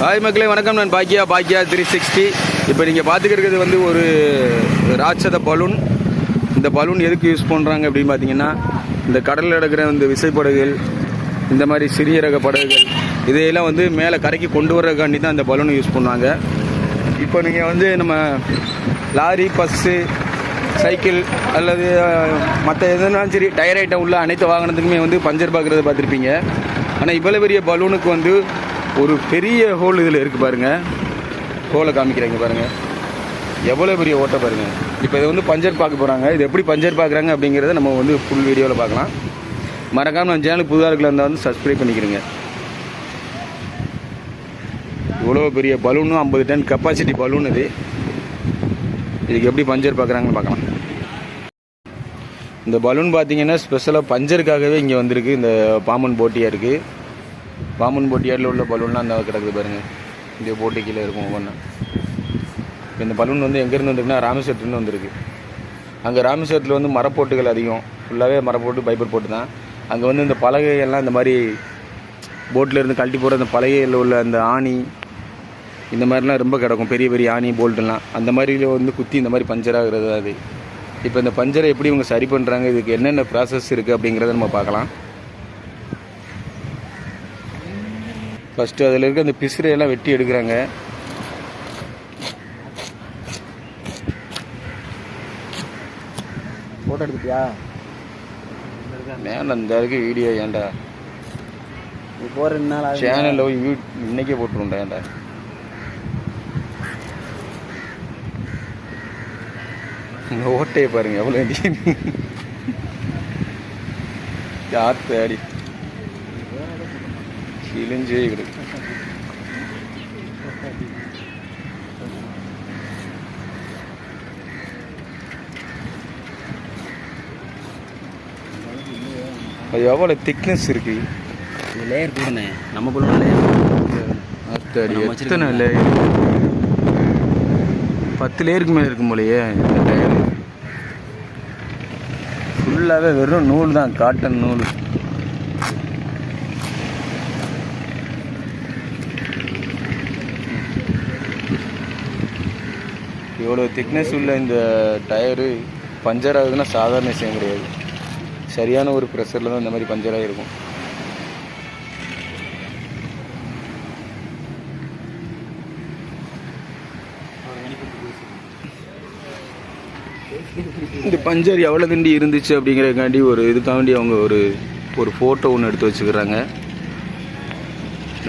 Hi மக்களே வணக்கம். நான் பாக்கியா பாக்கியா த்ரீ சிக்ஸ்டி இப்போ நீங்கள் பார்த்துக்கிறது வந்து ஒரு ராட்சத பலூன். இந்த பலூன் எதுக்கு யூஸ் பண்ணுறாங்க அப்படின்னு பார்த்தீங்கன்னா இந்த கடலில் நடக்கிற இந்த விசைப்படகுகள் இந்த மாதிரி சிறிய ரக படகுகள் இதையெல்லாம் வந்து மேலே கரைக்கு கொண்டு வர்றதுக்காண்டி தான் இந்த பலூன் யூஸ் பண்ணுவாங்க இப்போ நீங்கள் வந்து நம்ம லாரி பஸ்ஸு சைக்கிள் அல்லது மற்ற எதுனாலும் சரி டயர் ஐட்டம் உள்ள அனைத்து வாகனத்துக்குமே வந்து பஞ்சர் பார்க்குறத பார்த்துருப்பீங்க. ஆனால் இவ்வளோ பெரிய பலூனுக்கு வந்து ஒரு பெரிய ஹோல் இதில் இருக்குது பாருங்கள் ஹோலை காமிக்கிறாங்க பாருங்கள் எவ்வளோ பெரிய ஓட்டை பாருங்கள் இப்போ இதை வந்து பஞ்சர் பார்க்க போகிறாங்க இது எப்படி பஞ்சர் பார்க்குறாங்க அப்படிங்கிறத நம்ம வந்து ஃபுல் வீடியோவில் பார்க்கலாம். மறக்காமல் நம்ம சேனலுக்கு புதுதாக இருக்கல இருந்தால் வந்து சப்ஸ்கிரைப் பண்ணிக்கிறேங்க. இவ்வளோ பெரிய பலூனும் ஐம்பது டன் கெப்பாசிட்டி பலூன் இது. இதுக்கு எப்படி பஞ்சர் பார்க்குறாங்கன்னு பார்க்கலாம். இந்த பலூன் பார்த்தீங்கன்னா ஸ்பெஷலாக பஞ்சருக்காகவே இங்கே வந்திருக்கு. இந்த பாம்பன் போட்டியாக இருக்குது பாம்பன் பொட்டியாரில் உள்ள பலூன்லாம் அந்த கிடக்குது பாருங்கள் இந்த போட்டு கீழே இருக்கும் ஒவ்வொன்றா இப்போ இந்த பலூன் வந்து எங்கேருந்து வந்திருக்குன்னா ராமேஸ்வரத்துலேருந்து வந்திருக்கு. அங்கே ராமேஸ்வரத்தில் வந்து மரப்போட்டுகள் அதிகம். ஃபுல்லாகவே மரப்போட்டு பைப்பர் போட்டு தான். அங்கே வந்து இந்த பலகையெல்லாம் இந்த மாதிரி போட்டில் இருந்து கழட்டி போகிற அந்த பலகையில் உள்ள அந்த ஆணி இந்த மாதிரிலாம் ரொம்ப கிடக்கும். பெரிய பெரிய ஆணி போல்ட்டுலாம் அந்த மாதிரில வந்து குத்தி இந்த மாதிரி பஞ்சர் ஆகிறது அது. இப்போ இந்த பஞ்சரை எப்படி இவங்க சரி பண்ணுறாங்க இதுக்கு என்னென்ன ப்ராசஸ் இருக்குது அப்படிங்கிறத நம்ம பார்க்கலாம். ஃபஸ்ட்டு அதில் இருக்க அந்த பிசுரையெல்லாம் வெட்டி எடுக்கிறாங்க. ஃபோட்டோ எடுத்துட்டியா? மேலே அந்த இருக்கு வீடியோ ஏன்டா? நீ போகிற ரெண்டு நாள் சேனலில் யூ இன்னைக்கே போட்டுருண்டா ஏன்டா? இந்த ஓட்டையை பாருங்க எவ்வளோ யார் தேடி கிழிஞ்சே கிடக்கு அது எவ்வளோ திக்னஸ் இருக்கு லேயர் போடுனே நம்ம போடணும் லேயர் எத்தனை. லேயர் பத்து லேயருக்கு மேலே இருக்கும் போலயே இந்த டயர் ஃபுல்லாகவே வெறும் நூல் தான் காட்டன் நூல் இவ்வளோ திக்னஸ் உள்ள இந்த டயரு பஞ்சர் ஆகுதுன்னா சாதாரண விஷயம் கிடையாது. சரியான ஒரு ப்ரெஷரில் தான் இந்த மாதிரி பஞ்சர் ஆகிருக்கும் இந்த பஞ்சர் எவ்வளோ திண்டி இருந்துச்சு அப்படிங்கிறதுக்காண்டி ஒரு இதுக்காண்டி அவங்க ஒரு ஒரு ஃபோட்டோ ஒன்று எடுத்து வச்சுக்கிறாங்க.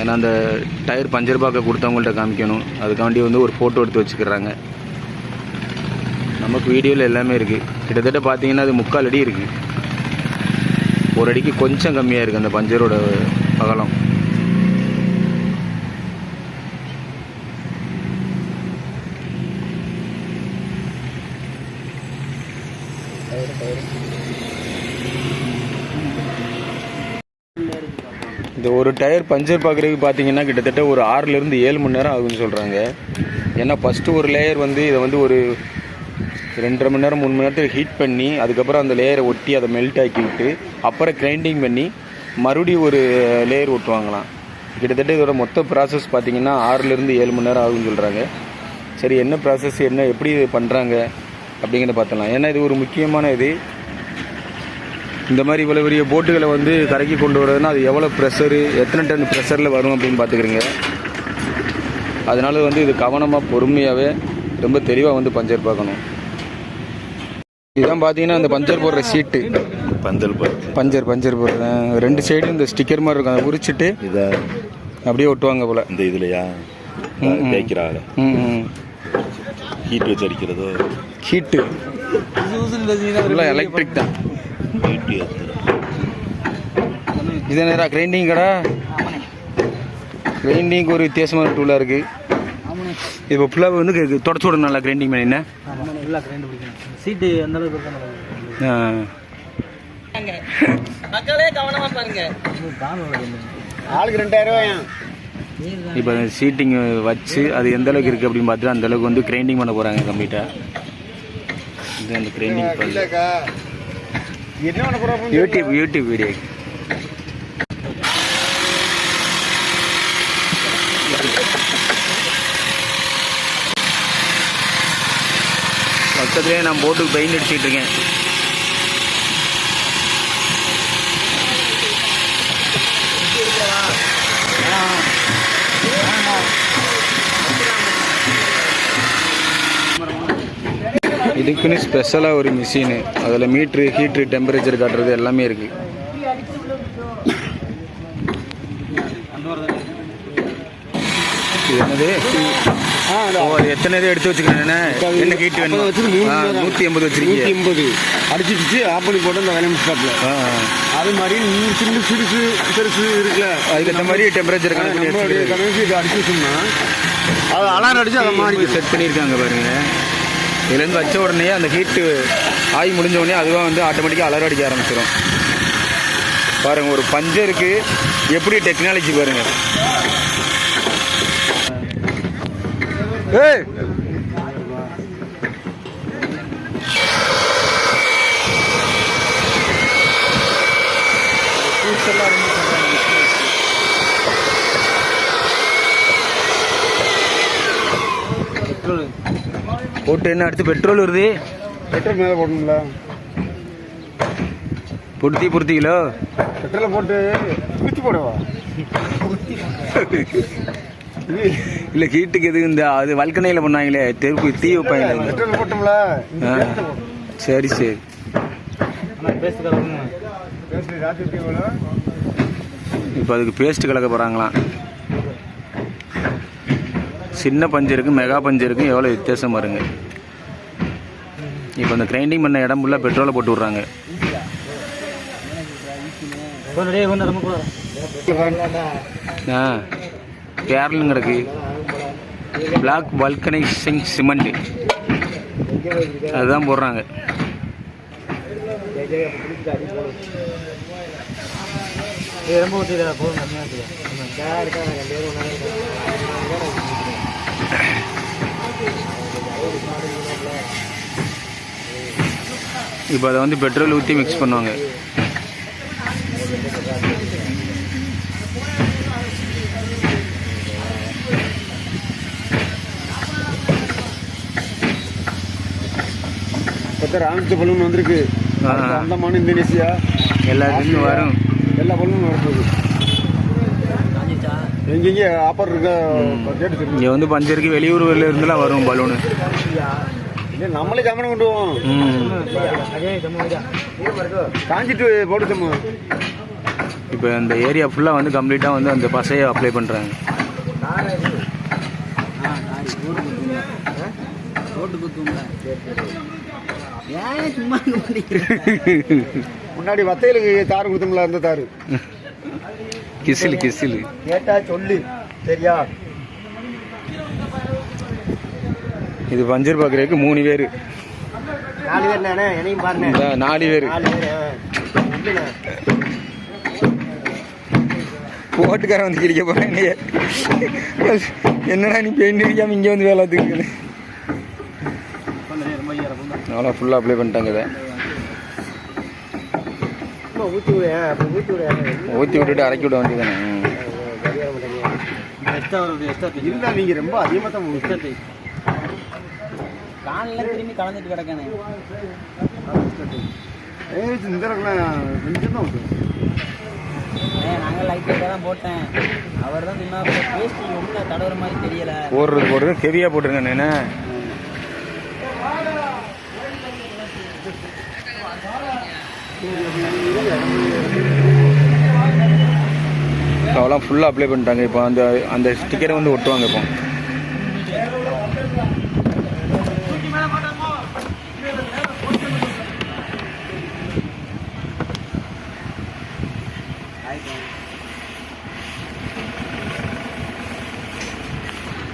ஏன்னா அந்த டயர் பஞ்சர் பார்க்க கொடுத்தவங்கள்ட்ட காமிக்கணும். அதுக்காண்டி வந்து ஒரு ஃபோட்டோ எடுத்து வச்சுக்கிறாங்க. நமக்கு வீடியோவில் எல்லாமே இருக்குது கிட்டத்தட்ட பார்த்தீங்கன்னா அது முக்கால் அடி இருக்குது ஒரு அடிக்கு கொஞ்சம் கம்மியாக இருக்குது அந்த பஞ்சரோட அகலம். இந்த ஒரு டயர் பஞ்சர் பார்க்குறதுக்கு பார்த்தீங்கன்னா கிட்டத்தட்ட ஒரு ஆறுலேருந்து ஏழு மணி நேரம் ஆகுதுன்னு சொல்கிறாங்க ஏன்னா ஃபஸ்ட்டு ஒரு லேயர் வந்து இதை வந்து ஒரு ரெண்டரை மணி நேரம் மூணு மணி நேரத்துக்கு ஹீட் பண்ணி அதுக்கப்புறம் அந்த லேயரை ஒட்டி அதை மெல்ட் ஆக்கி விட்டு அப்புறம் கிரைண்டிங் பண்ணி மறுபடியும் ஒரு லேயர் ஒட்டுவாங்களாம். கிட்டத்தட்ட இதோட மொத்த ப்ராசஸ் பார்த்தீங்கன்னா ஆறுலேருந்து ஏழு மணி நேரம் ஆகும்னு சொல்கிறாங்க சரி என்ன ப்ராசஸ் என்ன எப்படி இது பண்ணுறாங்க அப்படிங்கிறத பார்த்தலாம் ஏன்னா இது ஒரு முக்கியமான இது. இந்த மாதிரி இவ்வளோ பெரிய போட்டுகளை வந்து கரைக்கி கொண்டு வரதுன்னா அது எவ்வளோ ப்ரெஷரு எத்தனை டன் ப்ரெஷரில் வரும் அப்படின்னு பார்த்துக்கிறீங்க. அதனால வந்து இது கவனமாக பொறுமையாகவே ரொம்ப தெளிவாக வந்து பஞ்சர் பார்க்கணும். இதுதான் பார்த்தீங்கன்னா அந்த பஞ்சர் போடுற சீட்டு. பந்தல் பார்த்து பஞ்சர் பஞ்சர் போடுற. ரெண்டு சைடும் இந்த ஸ்டிக்கர் மாதிரி இருக்கும். அதை உரிச்சிட்டு இதை அப்படியே ஒட்டுவாங்க போல். இந்த இதுலையா? ம் ஹீட் வச்சு அடிக்கிறதோ? ஹீட்டு ஃபுல்லாக எலக்ட்ரிக் தான். இதே நேரம் கிரைண்டிங் கடை? கிரைண்டிங்க்கு ஒரு வித்தியாசமான டூலாக இருக்குது இப்போ ஃபுல்லாக வந்து தொடச்சு விடணும் நல்லா கிரைண்டிங் பண்ணினேன் ஃபுல்லாக கிரைண்ட் பிடிக்கணும் சீட்டு எந்த அளவுக்கு இருக்கணும் மக்களே கவனமா பாருங்க. ஆளுக்கு ரெண்டாயிரம் ரூபாயா? இப்போ சீட்டிங் வச்சு அது எந்த அளவுக்கு இருக்குது அப்படின்னு பார்த்துட்டு அந்த அளவுக்கு வந்து கிரைண்டிங் பண்ண போகிறாங்க கம்ப்ளீட்டாக இது அந்த கிரைண்டிங் யூடியூப் யூடியூப் வீடியோ பக்கத்துலேயே நான் போட்டுக்கு பெயிண்ட் அடிச்சுட்டு இருக்கேன். இதுக்குன்னு ஸ்பெஷலாக ஒரு மிஷினு அதில் மீட்ரு ஹீட்ரு டெம்பரேச்சர் காட்டுறது எல்லாமே இருக்குது என்னது? எத்தனை இது எடுத்து வச்சுக்கிறேன் என்ன ஹீட் வேணும்? நூற்றி எண்பது வச்சிருக்கீங்க எண்பது. அடிச்சிடுச்சு ஆஃப் பண்ணி போட்டு அந்த வேலை முடிச்சாப்ல ஆ, ஆ. அது மாதிரி சின்ன சிறுசு பெருசு இருக்குல்ல. அதுக்கு மாதிரி டெம்பரேச்சர் கணக்கு இது அடிச்சுட்டோம்னா அது அலாரம் அடிச்சு அதை மாறி செட் பண்ணியிருக்காங்க பாருங்க. இதுலேருந்து வச்ச உடனே அந்த ஹீட்டு ஆகி முடிஞ்ச உடனே அதுவாக வந்து ஆட்டோமேட்டிக்காக அலர் அடிக்க ஆரம்பிச்சிடும் பாருங்க ஒரு பஞ்சருக்கு எப்படி டெக்னாலஜி பாருங்க. ஏய். போட்டு என்ன அடுத்து பெட்ரோல் வருது? பெட்ரோல் மேலே போடணும்ல. பொருத்தி பொருத்தி கிலோ. பெட்ரோலை போட்டு ஊற்றி போடவா. இல்லை ஹீட்டுக்கு எதுக்கு இந்த அது வல்கனையில் பண்ணாங்களே தெருக்கு தீ வைப்பாங்களே. சரி சரி. இப்போ அதுக்கு பேஸ்ட் கலக்க போகிறாங்களாம் சின்ன பஞ்சருக்கு மெகா பஞ்சருக்கு எவ்வளோ வித்தியாசம் பாருங்க. இப்போ அந்த கிரைண்டிங் பண்ண இடம் ஃபுல்லாக பெட்ரோலை போட்டு விட்றாங்க. ஆ. கேரளம் கிடக்கு பிளாக் வல்கனைசிங் சிமெண்ட் அதுதான் போடுறாங்க. இப்போ அதை வந்து பெட்ரோல் ஊற்றி மிக்ஸ் பண்ணுவாங்க. இப்போ ராம்ஸ் பலூன் வந்திருக்கு. அந்தமான் இந்தோனேசியா எல்லாத்துலேயும் வரும். எல்லா பலூனும் வரப்போகுது. எங்கெங்க ஆஃபர் இருக்க சொல்லு இங்கே வந்து பஞ்சருக்கு வெளியூர்ல இருந்துலாம் வரும் பலூனு. இல்லை நம்மளே கவனம் கொண்டு போவோம் காஞ்சிட்டு போட்டுச்சோம்மா இப்போ இந்த ஏரியா ஃபுல்லாக வந்து கம்ப்ளீட்டாக வந்து அந்த பசையை அப்ளை பண்ணுறாங்க ரோட்டு குத்துங்களா ஏன் சும்மா முன்னாடி வத்தையிலுக்கு தார் கொடுத்தோம்ல அந்த தாரு. கிசிலு கிசிலு. கேட்டா சொல்லு சரியா? இது பஞ்சர் பார்க்குறதுக்கு மூணு பேர். நாலு பேர் நானே என்னையும் பாருங்க. நாலு பேர். போட்டுக்காரன் வந்து கிழிக்க போகிறாங்க என்னடா நீ பெயிண்ட் அடிக்காமல் இங்கே வந்து வேலை பார்த்துக்கிட்டு அவ்வளோ ஃபுல்லாக அப்ளை பண்ணிட்டாங்க இதை. ஊற்றி ஊற்றி விடு ஊற்றி விட்டுட்டு அரைக்கி விட வேண்டியதானே எக்ஸ்ட்ரா வருது எக்ஸ்ட்ரா இருந்தா நீங்க ரொம்ப அதிகமாக தான் எக்ஸ்ட்ரா காலில் திரும்பி கலந்துட்டு கிடக்கானே. ஏய் இந்த நாங்கள் லைட் லைட்டாக தான் போட்டேன். அவர் தான் சொன்னா பேஸ்ட் ரொம்ப தடவுற மாதிரி தெரியல. போடுறது போடுறது ஹெவியாக போட்டுருங்க என்ன அவெல்லாம் ஃபுல்லாக அப்ளை பண்ணிட்டாங்க. இப்போ அந்த அந்த ஸ்டிக்கரை வந்து ஒட்டுவாங்க இப்போ.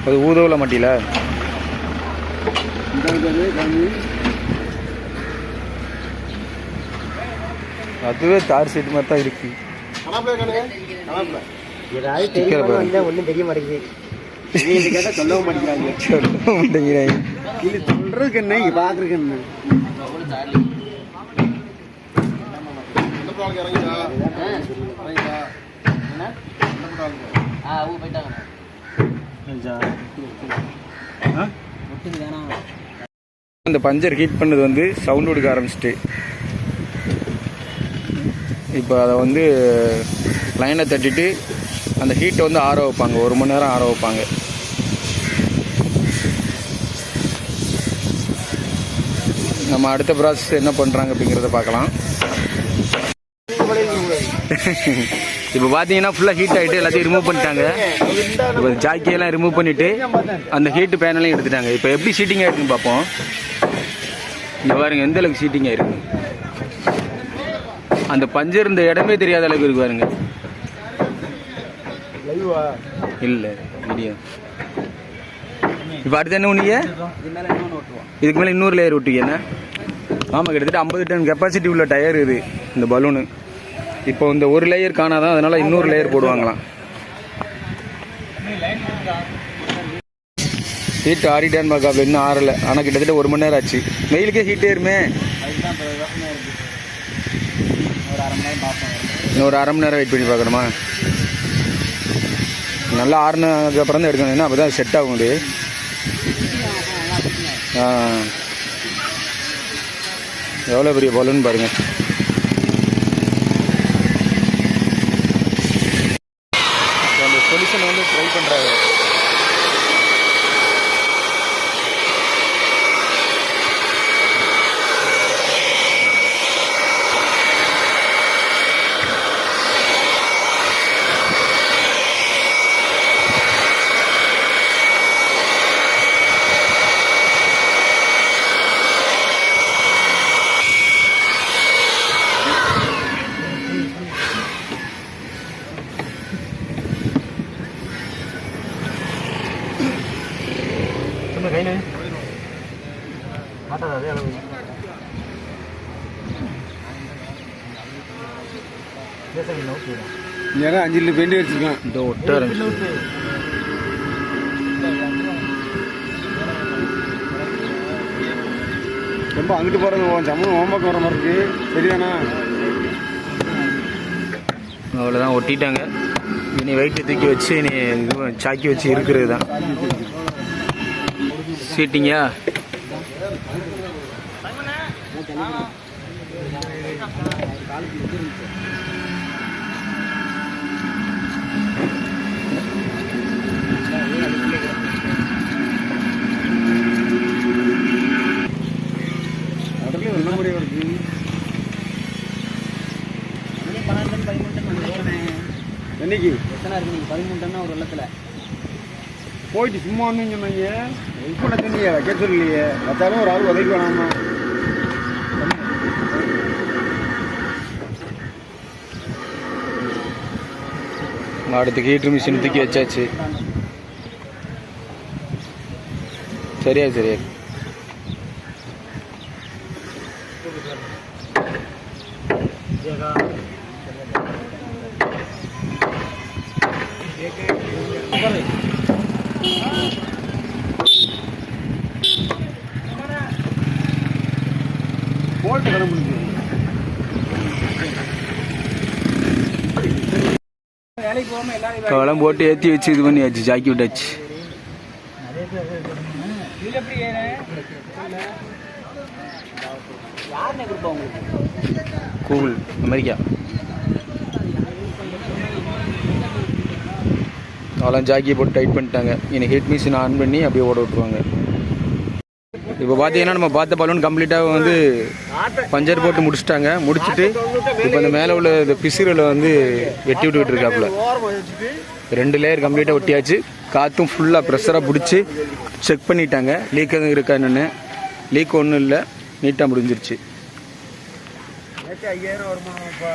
அது ஊதவில் மட்டியில் அதுவே தார் சீட் மாதிரி தான் இருக்கு. ஒன்றும் தெரிய மாட்டேங்குது இந்த சொல்லவும் மாட்டேங்கிறாங்க சொல்ல மாட்டேங்கிறேன் இது சொல்றதுக்கு என்ன இங்கே பார்க்குறதுக்கு என்ன அந்த பஞ்சர் ஹீட் பண்ணது வந்து சவுண்ட் கொடுக்க ஆரம்பிச்சிட்டு. இப்போ அதை வந்து லைனை தட்டிட்டு அந்த ஹீட்டை வந்து ஆற வைப்பாங்க. ஒரு மணி நேரம் ஆற வைப்பாங்க. நம்ம அடுத்த ப்ராசஸ் என்ன பண்ணுறாங்க அப்படிங்கிறத பார்க்கலாம். இப்போ பார்த்தீங்கன்னா ஃபுல்லாக ஹீட் ஆகிட்டு எல்லாத்தையும் ரிமூவ் பண்ணிட்டாங்க. இப்போ ஜாக்கியெல்லாம் ரிமூவ் பண்ணிவிட்டு அந்த ஹீட்டு பேனலையும் எடுத்துட்டாங்க. இப்போ எப்படி சீட்டிங் ஆகிருக்குன்னு பார்ப்போம். இந்த பாருங்க எந்த அளவுக்கு சீட்டிங் ஆயிருக்கு அந்த பஞ்சர் இருந்த இடமே தெரியாத அளவுக்கு இருக்கு பாருங்க. இல்ல வீடியோ இப்போ அடுத்து என்ன ஓட்டுவோம் இதுக்கு மேலே இன்னொரு லேயர் விட்டீங்க என்ன? ஆமாம் கிட்டத்தட்ட ஐம்பது டன் கெப்பாசிட்டி உள்ள டயர் இது இந்த பலூனு இப்போ இந்த ஒரு லேயர் காணாதான் அதனால இன்னொரு லேயர் போடுவாங்களாம். ஹீட் ஆறிட்டான்னு பார்க்க இன்னும் ஆறலை. ஆனால் கிட்டத்தட்ட ஒரு மணி நேரம் ஆச்சு. வெயிலுக்கே ஹீட் ஏறுமே அதுதான் இப்போ யோசனையாக இருக்குது ஒரு அரை மணி நேரம் பார்ப்போம் இன்னும் ஒரு அரை மணி நேரம் வெயிட் பண்ணி பார்க்கணுமா? நல்லா ஆறுனதுக்கப்புறம் தான் எடுக்கணும். ஏன்னா அப்போ தான் செட் ஆகும் இது எவ்வளோ பெரிய பலூன் பாருங்கள் இப்போ அந்த சொல்யூஷன் வந்து ட்ரை பண்ணுறாங்க நேரம் அஞ்சு லிட்டர் பெயிண்ட் வச்சிருக்கேன் இந்த ஒட்ட ஆரம்பிச்சு ரொம்ப அங்கிட்டு போகிறது சம்பளம் ஹோம்ஒர்க் வர மாதிரி இருக்கு. சரிதானா? அவ்வளோதான் ஒட்டிட்டாங்க. இனி வெயிட்டு தூக்கி வச்சு இனி இது சாக்கி வச்சு இருக்கிறது தான் சீட்டிங்கா? அதுலேயும் நல்ல முறையாக இருக்கு மணி பன்னெண்டு டன் பதிமூணு டன் வந்து ஓடுனேன் என்னைக்கு எத்தனை இருக்கு நீங்கள் பதிமூணு டன்னா ஒரு வெள்ளத்தில். போயிட்டு சும்மா வந்து சொன்னாங்க இப்போ சொன்னீங்க வைக்க சொல்லலையே வச்சாலும் ஒரு ஆள் உதவி வேணாமா? அடுத்து ஹீட்ரு மிஷின் தூக்கி வச்சாச்சு. சரியா சரியா. போகாமல் எல்லாரும் கவலம் போட்டு ஏற்றி வச்சு இது பண்ணியாச்சு ஜாக்கி விட்டாச்சு. Google America. அவெல்லாம் ஜாக்கி போட்டு டைட் பண்ணிட்டாங்க. இனி ஹீட் மிஷின் ஆன் பண்ணி அப்படியே ஓட விட்ருவாங்க இப்போ பார்த்தீங்கன்னா நம்ம பார்த்த பலூன் கம்ப்ளீட்டாக வந்து பஞ்சர் போட்டு முடிச்சிட்டாங்க. முடிச்சிட்டு இப்போ இந்த மேலே உள்ள இந்த பிசுறில் வந்து எட்டி விட்டுக்கிட்டு இருக்காப்புல. ரெண்டு லேயர் கம்ப்ளீட்டாக ஒட்டியாச்சு. காற்றும் ஃபுல்லாக ப்ரெஷராக பிடிச்சி செக் பண்ணிட்டாங்க. லீக் எதுவும் இருக்கா என்னென்னு. லீக் ஒன்றும் இல்லை. நீட்டாக முடிஞ்சிருச்சு. ஐயாயிரம் வருமானம்ப்பா